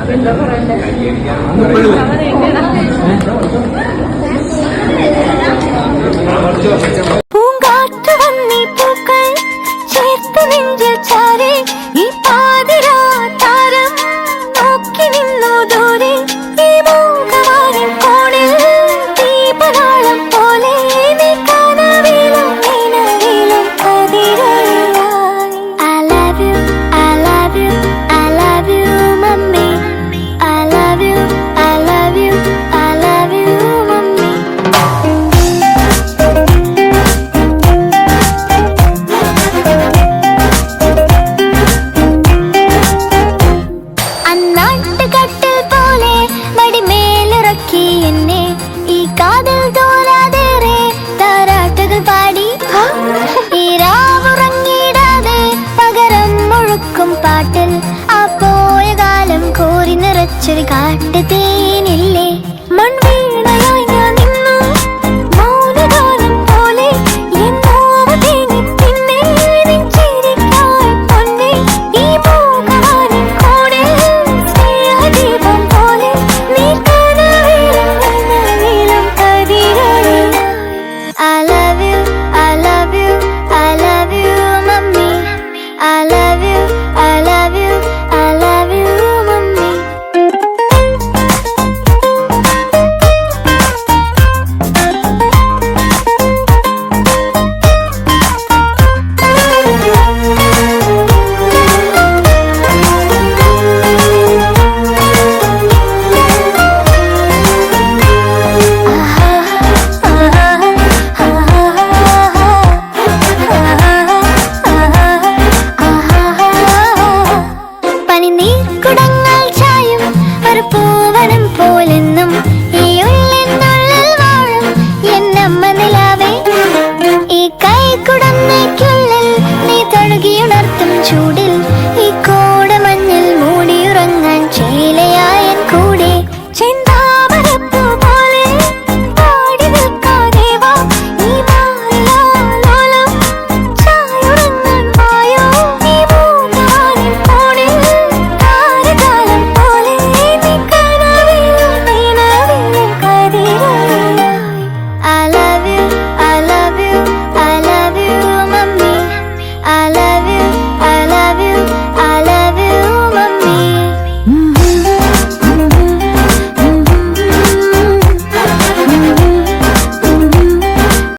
അതെന്താ പറയണ്ടേ? മുഴക്കും പാട്ടൽ ആ കാലം കോരി നിറച്ചൊരു കാട്ടുതേനില്ലേ? പെരുഞ്ചൂടിൽ